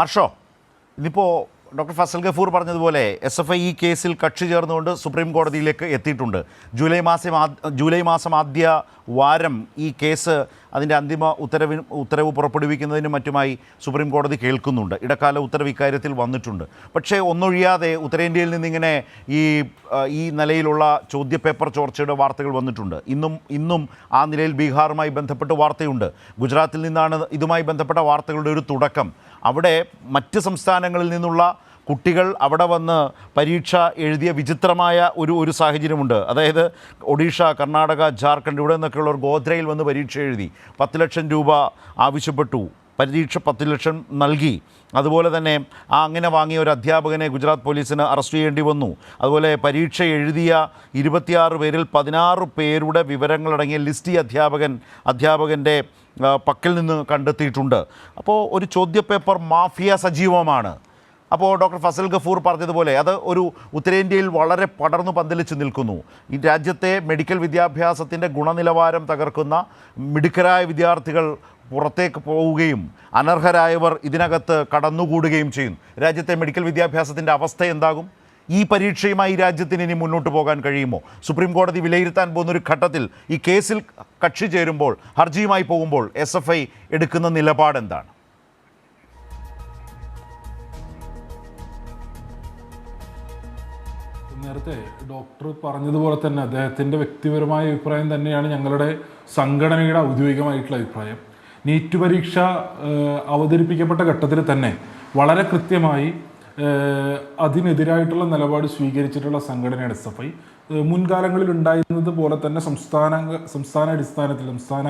ആർഷോ ഇന്നിപ്പോൾ ഡോക്ടർ ഫസൽ ഗഫൂർ പറഞ്ഞതുപോലെ S F I ഈ കേസിൽ കക്ഷി ചേർന്നുകൊണ്ട് സുപ്രീം കോടതിയിലേക്ക് എത്തിയിട്ടുണ്ട്. ജൂലൈ മാസം ജൂലൈ മാസം ആദ്യ വാരം ഈ കേസ് അതിന്റെ അന്തിമ ഉത്തരവിന് ഉത്തരവ് പുറപ്പെടുവിക്കുന്നതിനും മറ്റുമായി സുപ്രീം കോടതി കേൾക്കുന്നുണ്ട്. ഇടക്കാല ഉത്തരവ് ഇക്കാര്യത്തിൽ വന്നിട്ടുണ്ട്. പക്ഷേ ഒന്നൊഴിയാതെ ഉത്തരേന്ത്യയിൽ നിന്നിങ്ങനെ ഈ ഈ നിലയിലുള്ള ചോദ്യപേപ്പർ ചോർച്ചയുടെ വാർത്തകൾ വന്നിട്ടുണ്ട്. ഇന്നും ഇന്നും ആ നിലയിൽ ബീഹാറുമായി ബന്ധപ്പെട്ട് വാർത്തയുണ്ട്. ഗുജറാത്തിൽ നിന്നാണ് ഇതുമായി ബന്ധപ്പെട്ട വാർത്തകളുടെ ഒരു തുടക്കം. അവിടെ മറ്റ് സംസ്ഥാനങ്ങളിൽ നിന്നുള്ള കുട്ടികൾ അവിടെ വന്ന് പരീക്ഷ എഴുതിയ വിചിത്രമായ ഒരു ഒരു സാഹചര്യമുണ്ട്. അതായത് ഒഡീഷ കർണാടക ജാർഖണ്ഡ് ഇവിടെ നിന്നൊക്കെയുള്ളവർ ഗോദ്രയിൽ വന്ന് പരീക്ഷ എഴുതി പത്ത് ലക്ഷം രൂപ ആവശ്യപ്പെട്ടു. പരീക്ഷ പത്ത് ലക്ഷം നൽകി. അതുപോലെ തന്നെ ആ അങ്ങനെ വാങ്ങിയ ഒരു അധ്യാപകനെ ഗുജറാത്ത് പോലീസിന് അറസ്റ്റ് ചെയ്യേണ്ടി വന്നു. അതുപോലെ പരീക്ഷ എഴുതിയ ഇരുപത്തിയാറ് പേരിൽ പതിനാറ് പേരുടെ വിവരങ്ങളടങ്ങിയ ലിസ്റ്റ് ഈ അധ്യാപകൻ അധ്യാപകന്റെ പക്കൽ നിന്ന് കണ്ടെത്തിയിട്ടുണ്ട്. അപ്പോൾ ഒരു ചോദ്യപേപ്പർ മാഫിയ സജീവമാണ്. അപ്പോൾ ഡോക്ടർ ഫസൽ ഗഫൂർ പറഞ്ഞതുപോലെ അത് ഒരു ഉത്തരേന്ത്യയിൽ വളരെ പടർന്നു പന്തലിച്ച് നിൽക്കുന്നു. ഈ രാജ്യത്തെ മെഡിക്കൽ വിദ്യാഭ്യാസത്തിന്റെ ഗുണനിലവാരം തകർക്കുന്ന മിടുക്കരായ വിദ്യാർത്ഥികൾ പുറത്തേക്ക് പോവുകയും അനർഹരായവർ ഇതിനകത്ത് കടന്നുകൂടുകയും ചെയ്യും. രാജ്യത്തെ മെഡിക്കൽ വിദ്യാഭ്യാസത്തിന്റെ അവസ്ഥ എന്താകും? ഈ പരീക്ഷയുമായി രാജ്യത്തിന് ഇനി മുന്നോട്ട് പോകാൻ കഴിയുമോ? സുപ്രീം കോടതി വിലയിരുത്താൻ പോകുന്ന ഒരു ഘട്ടത്തിൽ ഈ കേസിൽ കക്ഷി ചേരുമ്പോൾ ഹർജിയുമായി പോകുമ്പോൾ എസ് എഫ് ഐ എടുക്കുന്ന നിലപാട് എന്താണ് നേരത്തെ ഡോക്ടർ പറഞ്ഞതുപോലെ തന്നെ അദ്ദേഹത്തിന്റെ വ്യക്തിപരമായ അഭിപ്രായം തന്നെയാണ് ഞങ്ങളുടെ സംഘടനയുടെ ഔദ്യോഗികമായിട്ടുള്ള അഭിപ്രായം. നീറ്റ് പരീക്ഷ അവതരിപ്പിക്കപ്പെട്ട ഘട്ടത്തിൽ തന്നെ വളരെ കൃത്യമായി അതിനെതിരായിട്ടുള്ള നിലപാട് സ്വീകരിച്ചിട്ടുള്ള സംഘടനയാണ് എസ് എഫ് ഐ. മുൻകാലങ്ങളിൽ ഉണ്ടായിരുന്നത് പോലെ തന്നെ സംസ്ഥാന സംസ്ഥാന അടിസ്ഥാനത്തിൽ സംസ്ഥാന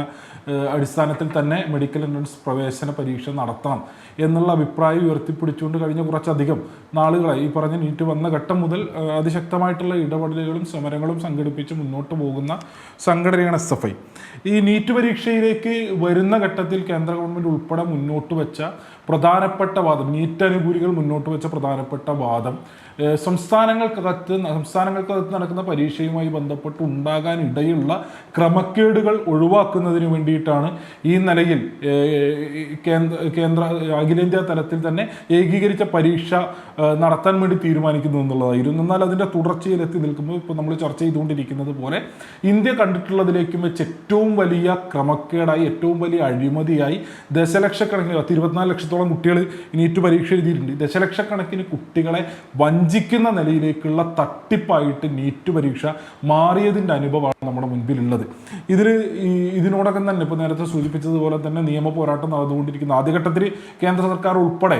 അടിസ്ഥാനത്തിൽ തന്നെ മെഡിക്കൽ എൻട്രൻസ് പ്രവേശന പരീക്ഷ നടത്തണം എന്നുള്ള അഭിപ്രായം ഉയർത്തിപ്പിടിച്ചുകൊണ്ട് കഴിഞ്ഞ കുറച്ചധികം നാളുകളായി. ഈ പറഞ്ഞ നീറ്റ് വന്ന ഘട്ടം മുതൽ അതിശക്തമായിട്ടുള്ള ഇടപെടലുകളും സമരങ്ങളും സംഘടിപ്പിച്ച് മുന്നോട്ട് പോകുന്ന സംഘടനയാണ് എസ് എഫ് ഐ. ഈ നീറ്റ് പരീക്ഷയിലേക്ക് വരുന്ന ഘട്ടത്തിൽ കേന്ദ്ര ഗവൺമെന്റ് ഉൾപ്പെടെ മുന്നോട്ട് വെച്ച പ്രധാനപ്പെട്ട വാദം നീറ്റ് അനുകൂലികൾ മുന്നോട്ട് വെച്ച പ്രധാനപ്പെട്ട വാദം സംസ്ഥാനങ്ങൾക്കകത്ത് സംസ്ഥാനങ്ങൾക്കകത്ത് നടക്കുന്ന പരീക്ഷയുമായി ബന്ധപ്പെട്ട് ഉണ്ടാകാൻ ഇടയുള്ള ക്രമക്കേടുകൾ ഒഴിവാക്കുന്നതിന് വേണ്ടിയിട്ടാണ് ഈ നിലയിൽ കേന്ദ്ര കേന്ദ്ര അഖിലേന്ത്യാ തലത്തിൽ തന്നെ ഏകീകരിച്ച പരീക്ഷ നടത്താൻ വേണ്ടി തീരുമാനിക്കുന്നു എന്നുള്ളതായിരുന്നു. എന്നാൽ അതിന്റെ തുടർച്ചയിലെത്തി നിൽക്കുമ്പോൾ ഇപ്പോൾ നമ്മൾ ചർച്ച ചെയ്തുകൊണ്ടിരിക്കുന്നത് പോലെ ഇന്ത്യ കണ്ടിട്ടുള്ളതിലേക്കും വെച്ച് ഏറ്റവും വലിയ ക്രമക്കേടായി ഏറ്റവും വലിയ അഴിമതിയായി ദശലക്ഷക്കണക്കിന് പത്ത് ഇരുപത്തിനാല് ലക്ഷത്തോളം കുട്ടികൾ നീറ്റ് പരീക്ഷ എഴുതിയിട്ടുണ്ട്. ദശലക്ഷക്കണക്കിന് കുട്ടികളെ വഞ്ചിക്കുന്ന നിലയിലേക്കുള്ള തട്ടിപ്പായിട്ട് നീറ്റ് പരീക്ഷ മാറിയതിന്റെ അനുഭവമാണ് നമ്മുടെ മുൻപിലുള്ളത്. ഇതിൽ ഈ ഇതിനോടകം തന്നെ ഇപ്പോൾ നേരത്തെ സൂചിപ്പിച്ചതുപോലെ തന്നെ നിയമ പോരാട്ടം നടന്നുകൊണ്ടിരിക്കുന്ന ആദ്യഘട്ടത്തിൽ കേന്ദ്ര സർക്കാർ ഉൾപ്പെടെ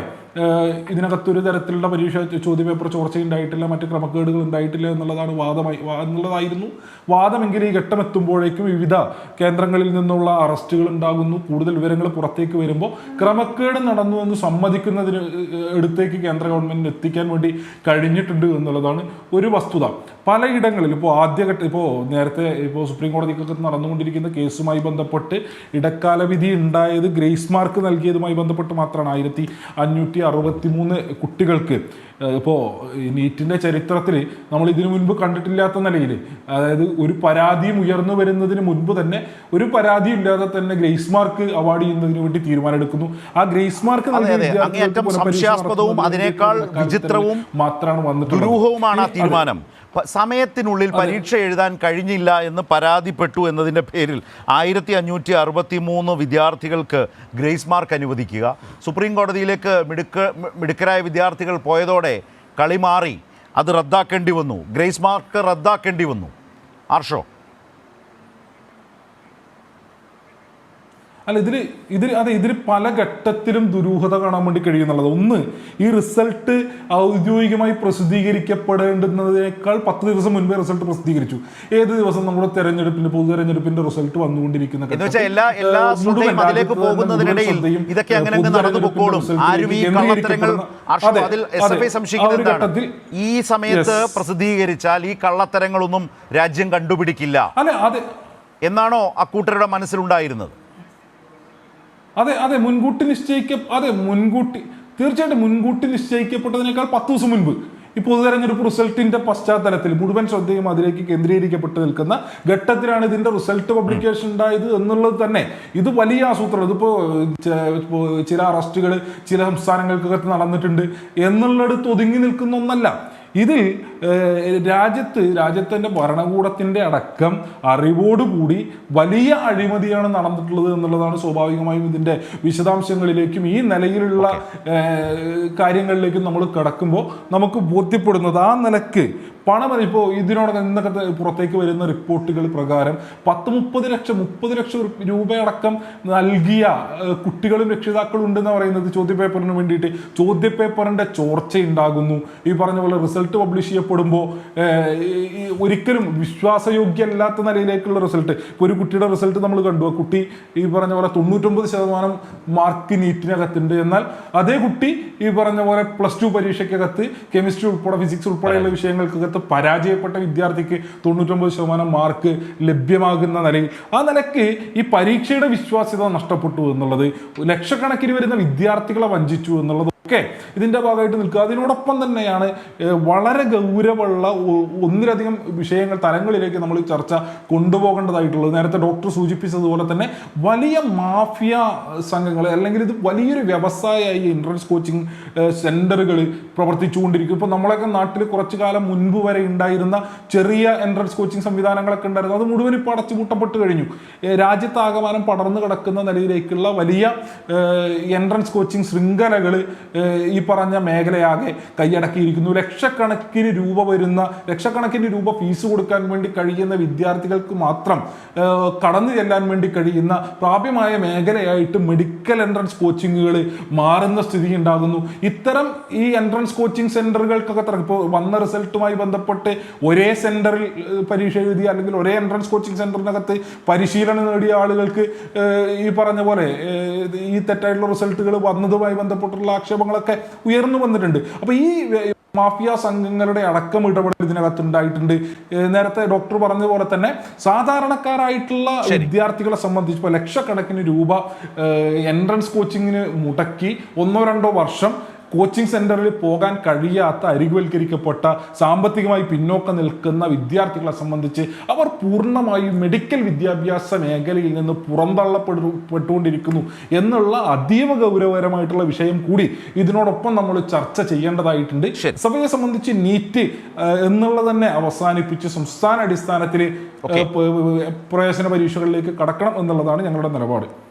ഇതിനകത്തൊരു തരത്തിലുള്ള പരീക്ഷ ചോദ്യപേപ്പർ ചോർച്ച ഉണ്ടായിട്ടില്ല മറ്റ് ക്രമക്കേടുകൾ ഉണ്ടായിട്ടില്ല എന്നുള്ളതാണ് വാദമായി എന്നുള്ളതായിരുന്നു. വാദമെങ്കിൽ ഈ ഘട്ടം എത്തുമ്പോഴേക്കും വിവിധ കേന്ദ്രങ്ങളിൽ നിന്നുള്ള അറസ്റ്റുകൾ ഉണ്ടാകുന്നു. കൂടുതൽ വിവരങ്ങൾ പുറത്തേക്ക് വരുമ്പോൾ ക്രമക്കേട് നടന്നു എന്ന് സമ്മതിക്കുന്നതിന് എടുത്തേക്ക് കേന്ദ്ര ഗവൺമെന്റിന് എത്തിക്കാൻ വേണ്ടി കഴിഞ്ഞിട്ടുണ്ട് എന്നുള്ളതാണ് ഒരു വസ്തുത. പലയിടങ്ങളിൽ ഇപ്പോൾ ആദ്യഘട്ടം ഇപ്പോൾ നേരത്തെ ഇപ്പോൾ സുപ്രീം കോടതിക്കൊക്കെ നടന്നുകൊണ്ടിരിക്കുന്ന കേസുമായി ബന്ധപ്പെട്ട് ഇടക്കാല വിധി ഉണ്ടായത് ഗ്രേസ് മാർക്ക് നൽകിയതുമായി ബന്ധപ്പെട്ട് മാത്രമാണ് ആയിരത്തി അഞ്ഞൂറ്റി അറുപത്തി മൂന്ന് കുട്ടികൾക്ക്. ഇപ്പോൾ നീറ്റിന്റെ ചരിത്രത്തിൽ നമ്മൾ ഇതിനു മുൻപ് കണ്ടിട്ടില്ലാത്ത നിലയിൽ അതായത് ഒരു പരാതിയും ഉയർന്നു വരുന്നതിന് മുൻപ് തന്നെ ഒരു പരാതി ഇല്ലാതെ തന്നെ ഗ്രേസ് മാർക്ക് അവാർഡ് ചെയ്യുന്നതിന് വേണ്ടി തീരുമാനമെടുക്കുന്നു. ആ ഗ്രേസ് മാർക്ക് സംശയാസ്പദവും അതിനേക്കാൾ വിചിത്രവും മാത്രമാണ് വന്നിട്ടുള്ളത്. ദുരൂഹവുമാണ് ആ തീരുമാനം. സമയത്തിനുള്ളിൽ പരീക്ഷ എഴുതാൻ കഴിഞ്ഞില്ല എന്ന് പരാതിപ്പെട്ടു എന്നതിന്റെ പേരിൽ ആയിരത്തി അഞ്ഞൂറ്റി അറുപത്തി മൂന്ന് വിദ്യാർത്ഥികൾക്ക് ഗ്രേസ് മാർക്ക് അനുവദിക്കുക. സുപ്രീം കോടതിയിലേക്ക് മിടുക്ക മിടുക്കരായ വിദ്യാർത്ഥികൾ പോയതോടെ കളി മാറി. അത് റദ്ദാക്കേണ്ടി വന്നു. ഗ്രേസ് മാർക്ക് റദ്ദാക്കേണ്ടി വന്നു. ആർഷോ? അല്ല ഇതിൽ ഇതിൽ അതെ ഇതിൽ പല ഘട്ടത്തിലും ദുരൂഹത കാണാൻ വേണ്ടി കഴിയുന്നുള്ളത്. ഒന്ന് ഈ റിസൾട്ട് ഔദ്യോഗികമായി പ്രസിദ്ധീകരിക്കപ്പെടേണ്ടുന്നതിനേക്കാൾ പത്ത് ദിവസം മുൻപേ റിസൾട്ട് പ്രസിദ്ധീകരിച്ചു. ഏത് ദിവസം നമ്മുടെ തെരഞ്ഞെടുപ്പിന്റെ പൊതു തെരഞ്ഞെടുപ്പിന്റെ റിസൾട്ട് വന്നുകൊണ്ടിരിക്കുന്ന ഘട്ടത്തിൽ ഈ സമയത്ത് പ്രസിദ്ധീകരിച്ചാൽ ഈ കള്ളത്തരങ്ങളൊന്നും രാജ്യം കണ്ടുപിടിക്കില്ല. അല്ലെ അതെ. എന്നാണോ അക്കൂട്ടരുടെ മനസ്സിലുണ്ടായിരുന്നത്? അതെ അതെ മുൻകൂട്ടി നിശ്ചയിക്ക അതെ മുൻകൂട്ടി. തീർച്ചയായിട്ടും മുൻകൂട്ടി നിശ്ചയിക്കപ്പെട്ടതിനേക്കാൾ പത്ത് ദിവസം മുൻപ് ഈ പൊതുതെരഞ്ഞെടുപ്പ് റിസൾട്ടിന്റെ പശ്ചാത്തലത്തിൽ മുഴുവൻ ശ്രദ്ധയും അതിലേക്ക് കേന്ദ്രീകരിക്കപ്പെട്ട് നിൽക്കുന്ന ഘട്ടത്തിലാണ് ഇതിന്റെ റിസൾട്ട് പബ്ലിക്കേഷൻ ഉണ്ടായത് എന്നുള്ളത് തന്നെ. ഇത് വലിയ ആസൂത്രണം. ഇതിപ്പോ ചില അറസ്റ്റുകൾ ചില സംസ്ഥാനങ്ങൾക്കൊക്കെ നടന്നിട്ടുണ്ട് എന്നുള്ളിടത്ത് ഒതുങ്ങി നിൽക്കുന്ന ഒന്നല്ല. ഇതിൽ രാജ്യത്ത് രാജ്യത്തിന്റെ ഭരണകൂടത്തിന്റെ അടക്കം അറിവോടുകൂടി വലിയ അഴിമതിയാണ് നടന്നിട്ടുള്ളത് എന്നുള്ളതാണ് സ്വാഭാവികമായും ഇതിന്റെ വിശദാംശങ്ങളിലേക്കും ഈ നിലയിലുള്ള കാര്യങ്ങളിലേക്കും നമ്മൾ കിടക്കുമ്പോൾ നമുക്ക് ബോധ്യപ്പെടുന്നത് ആ നിലയ്ക്ക് പണം ഇപ്പോൾ ഇതിനോടകം ഇന്നൊക്കെ പുറത്തേക്ക് വരുന്ന റിപ്പോർട്ടുകൾ പ്രകാരം പത്ത് മുപ്പത് ലക്ഷം മുപ്പത് ലക്ഷം രൂപയടക്കം നൽകിയ കുട്ടികളും രക്ഷിതാക്കളും ഉണ്ടെന്ന് പറയുന്നത് ചോദ്യപേപ്പറിന് വേണ്ടിയിട്ട്. ചോദ്യപേപ്പറിന്റെ ചോർച്ച ഉണ്ടാകുന്നു ഈ പറഞ്ഞ പോലെ റിസൾട്ട് പബ്ലിഷ് ചെയ്യപ്പെടുമ്പോൾ ഒരിക്കലും വിശ്വാസയോഗ്യമല്ലാത്ത നിലയിലേക്കുള്ള റിസൾട്ട്. ഇപ്പോൾ ഒരു കുട്ടിയുടെ റിസൾട്ട് നമ്മൾ കണ്ടു. ആ കുട്ടി ഈ പറഞ്ഞ പോലെ തൊണ്ണൂറ്റൊമ്പത് ശതമാനം മാർക്ക് നീറ്റിനകത്തുണ്ട്. എന്നാൽ അതേ കുട്ടി ഈ പറഞ്ഞ പോലെ പ്ലസ് ടു പരീക്ഷയ്ക്കകത്ത് കെമിസ്ട്രി ഉൾപ്പെടെ ഫിസിക്സ് ഉൾപ്പെടെയുള്ള വിഷയങ്ങൾക്കകത്ത് പരാജയപ്പെട്ട വിദ്യാർത്ഥിക്ക് തൊണ്ണൂറ്റൊമ്പത് ശതമാനം മാർക്ക് ലഭ്യമാകുന്ന നിലയിൽ ആ നിലയ്ക്ക് ഈ പരീക്ഷയുടെ വിശ്വാസ്യത നഷ്ടപ്പെട്ടു എന്നുള്ളത് ലക്ഷക്കണക്കിന് വരുന്ന വിദ്യാർത്ഥികളെ വഞ്ചിച്ചു എന്നുള്ളത് ഒക്കെ ഇതിന്റെ ഭാഗമായിട്ട് നിൽക്കുക. അതിനോടൊപ്പം തന്നെയാണ് വളരെ ഗൗരവമുള്ള ഒന്നിലധികം വിഷയങ്ങൾ തലങ്ങളിലേക്ക് നമ്മൾ ചർച്ച കൊണ്ടുപോകേണ്ടതായിട്ടുള്ളത്. നേരത്തെ ഡോക്ടർ സൂചിപ്പിച്ചതുപോലെ തന്നെ വലിയ മാഫിയ സംഘങ്ങൾ അല്ലെങ്കിൽ ഇത് വലിയൊരു വ്യവസായമായി എൻട്രൻസ് കോച്ചിങ് സെന്ററുകൾ പ്രവർത്തിച്ചുകൊണ്ടിരിക്കും. ഇപ്പോൾ നമ്മളൊക്കെ നാട്ടിൽ കുറച്ചു കാലം മുൻപ് വരെ ഉണ്ടായിരുന്ന ചെറിയ എൻട്രൻസ് കോച്ചിങ് സംവിധാനങ്ങളൊക്കെ ഉണ്ടായിരുന്നു. അത് മുഴുവൻ ഇപ്പോൾ അടച്ചുപൂട്ടപ്പെട്ട് കഴിഞ്ഞു. രാജ്യത്താകമാനം പടർന്നു കിടക്കുന്ന നിലയിലേക്കുള്ള വലിയ എൻട്രൻസ് കോച്ചിങ് ശൃംഖലകൾ ഈ പറഞ്ഞ മേഖലയാകെ കൈയടക്കിയിരിക്കുന്നു. ലക്ഷക്കണക്കിന് രൂപ വരുന്ന ലക്ഷക്കണക്കിന് രൂപ ഫീസ് കൊടുക്കാൻ വേണ്ടി കഴിയുന്ന വിദ്യാർത്ഥികൾക്ക് മാത്രം കടന്നു ചെല്ലാൻ വേണ്ടി കഴിയുന്ന പ്രാപ്യമായ മേഖലയായിട്ട് മെഡിക്കൽ എൻട്രൻസ് കോച്ചിങ്ങുകൾ മാറുന്ന സ്ഥിതി ഉണ്ടാകുന്നു ഇത്തരം ഈ എൻട്രൻസ് കോച്ചിങ് സെന്ററുകൾക്കൊക്കെ ഇപ്പോൾ വന്ന റിസൾട്ടുമായി ബന്ധപ്പെട്ട് ഒരേ സെന്ററിൽ പരീക്ഷ എഴുതിയ അല്ലെങ്കിൽ ഒരേ എൻട്രൻസ് കോച്ചിങ് സെന്ററിനകത്ത് പരിശീലനം നേടിയ ആളുകൾക്ക് ഈ പറഞ്ഞ പോലെ ഈ തെറ്റായിട്ടുള്ള റിസൾട്ടുകൾ വന്നതുമായി ബന്ധപ്പെട്ടുള്ള ആക്ഷേപങ്ങളൊക്കെ ഉയർന്നു വന്നിട്ടുണ്ട്. അപ്പൊ ഈ മാഫിയ സംഘങ്ങളുടെ അടക്കം ഇടപെടൽ ഇതിനകത്ത് ഉണ്ടായിട്ടുണ്ട് നേരത്തെ ഡോക്ടർ പറഞ്ഞ പോലെ തന്നെ സാധാരണക്കാരായിട്ടുള്ള വിദ്യാർത്ഥികളെ സംബന്ധിച്ച് ഇപ്പോൾ ലക്ഷക്കണക്കിന് രൂപ എൻട്രൻസ് കോച്ചിങ്ങിന് മുടക്കി ഒന്നോ രണ്ടോ വർഷം കോച്ചിങ് സെന്ററിൽ പോകാൻ കഴിയാത്ത അരികുവൽക്കരിക്കപ്പെട്ട സാമ്പത്തികമായി പിന്നോക്കം നിൽക്കുന്ന വിദ്യാർത്ഥികളെ സംബന്ധിച്ച് അവർ പൂർണമായും മെഡിക്കൽ വിദ്യാഭ്യാസ മേഖലയിൽ നിന്ന് പുറന്തള്ളപ്പെട്ടുകൊണ്ടിരിക്കുന്നു എന്നുള്ള അതീവ ഗൗരവകരമായിട്ടുള്ള വിഷയം കൂടി ഇതിനോടൊപ്പം നമ്മൾ ചർച്ച ചെയ്യേണ്ടതായിട്ടുണ്ട്. സഭയെ സംബന്ധിച്ച് നീറ്റ് എന്നുള്ളത് തന്നെ അവസാനിപ്പിച്ച് സംസ്ഥാന അടിസ്ഥാനത്തിൽ പ്രവേശന പരീക്ഷകളിലേക്ക് കടക്കണം എന്നുള്ളതാണ് ഞങ്ങളുടെ നിലപാട്.